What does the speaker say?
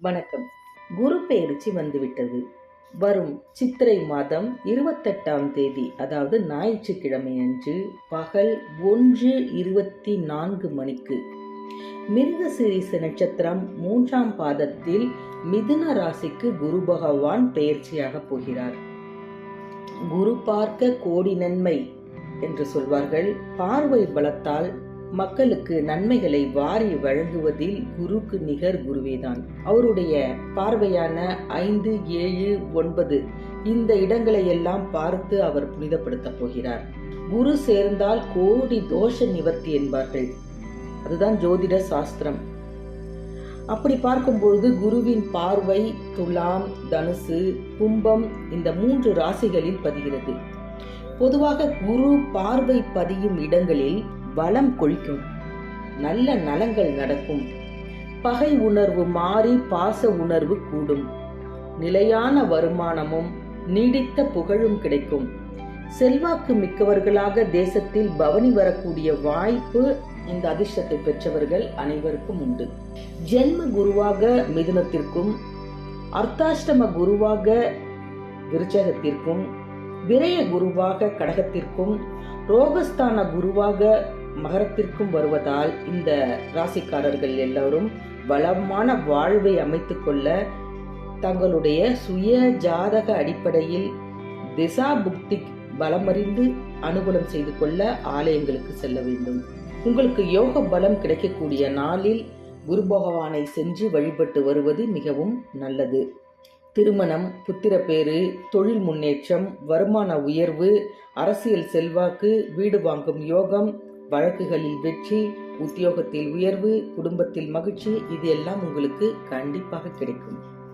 வணக்கம். குரு பெயர்ச்சி வந்துவிட்டது. வரும் சித்திரை மாதம் இருபத்தெட்டாம் தேதி அதாவது ஞாயிற்றுக்கிழமை அன்று பகல் ஒன்று இருபத்தி நான்கு மணிக்கு மிருகசீரிச நட்சத்திரம் மூன்றாம் பாதத்தில் மிதுன ராசிக்கு குரு பகவான் பெயர்ச்சியாக போகிறார். குரு பார்க்க கோடி நன்மை என்று சொல்வார்கள். பார்வை பலத்தால் மக்களுக்கு நன்மைகளை வாரி வழங்குவதில் குருக்கு நிகர் குருவேதான். அவருடைய பார்வையான ஐந்து ஏழு ஒன்பது இந்த இடங்களை எல்லாம் பார்த்து அவர் புனிதப்படுத்த போகிறார். குரு சேர்ந்தால் கோடி தோஷ நிவர்த்தி என்பார்கள். அதுதான் ஜோதிட சாஸ்திரம். அப்படி பார்க்கும்பொழுது குருவின் பார்வை துலாம் தனுசு கும்பம் இந்த மூன்று ராசிகளில் பதிகிறது. பொதுவாக குரு பார்வை பதியும் இடங்களில் பலம் கொழிக்கும். நல்ல நலங்கள் நடக்கும். பகை உணர்வு மாறி பாச உணர்வு கூடும். நிலையான வருமானமும் நீடித்த புகழும் கிடைக்கும். செல்வாக்கு மிக்கவர்களாக தேசத்தில் பவனி வரக்கூடிய வாய்ப்பு இந்த அதிர்ஷ்டத்தை பெற்றவர்கள் அனைவருக்கும் உண்டு. ஜென்ம குருவாக மிதுனத்திற்கும் அர்த்தாஷ்டம குருவாக விருச்சகத்திற்கும் விரய குருவாக கடகத்திற்கும் ரோகஸ்தான குருவாக மகரத்திற்கும் வருவதால் இந்த ராசிக்காரர்கள் எல்லோரும் வளமான வாழ்வை அமைத்து கொள்ள தங்களுடைய சுய ஜாதக அடிப்படையில் திசா புக்தி பலமறிந்து அனுகூலம் செய்து கொள்ள ஆலயங்களுக்கு செல்ல வேண்டும். உங்களுக்கு யோக பலம் கிடைக்கக்கூடிய நாளில் குரு பகவானை சென்று வழிபட்டு வருவது மிகவும் நல்லது. திருமணம் புத்திரப்பேறு தொழில் முன்னேற்றம் வருமான உயர்வு அரசியல் செல்வாக்கு வீடு வாங்கும் யோகம் வழக்குகளில் வெற்றி உத்தியோகத்தில் உயர்வு குடும்பத்தில் மகிழ்ச்சி இது எல்லாம் உங்களுக்கு கண்டிப்பாக கிடைக்கும்.